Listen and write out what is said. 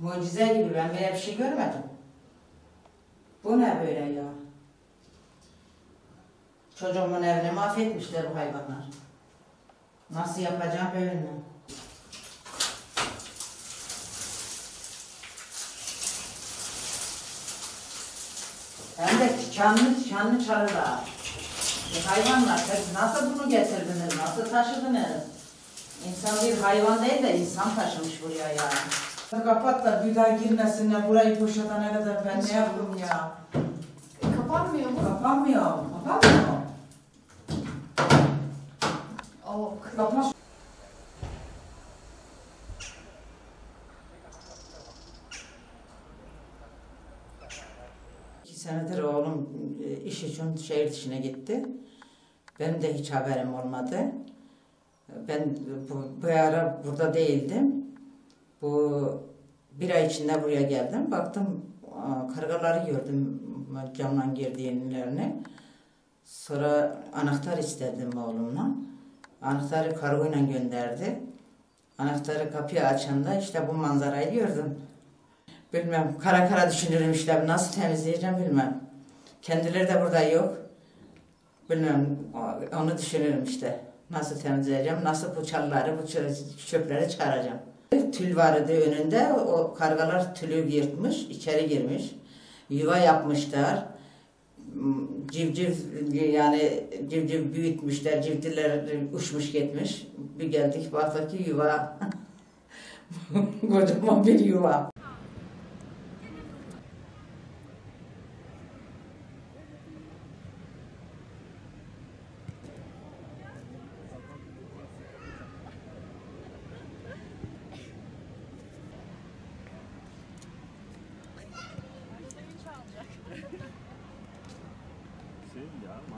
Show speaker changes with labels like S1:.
S1: Mucize gibi ben böyle bir şey görmedim. Bu ne böyle ya? Çocuğumun evini mahvetmişler bu hayvanlar. Nasıl yapacağım böyle? Hem de şanlı şanlı çalılar. E, hayvanlar siz nasıl bunu getirdiniz, nasıl taşıdınız? İnsan bir hayvan değil de insan taşımış buraya yani.
S2: Kapat da bir daha girmesinler burayı poşetene kadar ben ne yapayım ya?
S3: Kapanmıyor mu?
S2: Kapanmıyor. Kapanmıyor.
S3: Oo,
S2: Kapat.
S1: İki senedir oğlum e, iş için şehir dışına gitti. Benim de hiç haberim olmadı. Ben bu, bu ara burada değildim. Bu bir ay içinde buraya geldim. Baktım kargaları gördüm camdan girdiğinlerini. Sonra anahtar istedim oğlumla. Anahtarı kargoyla gönderdi. Anahtarı kapıyı açanda işte bu manzarayı gördüm. Bilmem kara kara düşünürüm işte nasıl temizleyeceğim bilmem. Kendileri de burada yok. Bilmem onu düşünürüm işte. Nasıl temizleyeceğim, nasıl bu çalıları, bu çö- çöpleri çıkaracağım. Tül vardı önünde, o kargalar tülü yırtmış, içeri girmiş. Yuva yapmışlar. Civciv yani civciv büyütmüşler, civcivler uçmuş gitmiş. Bir geldik baktık ki yuva, kocaman bir yuva.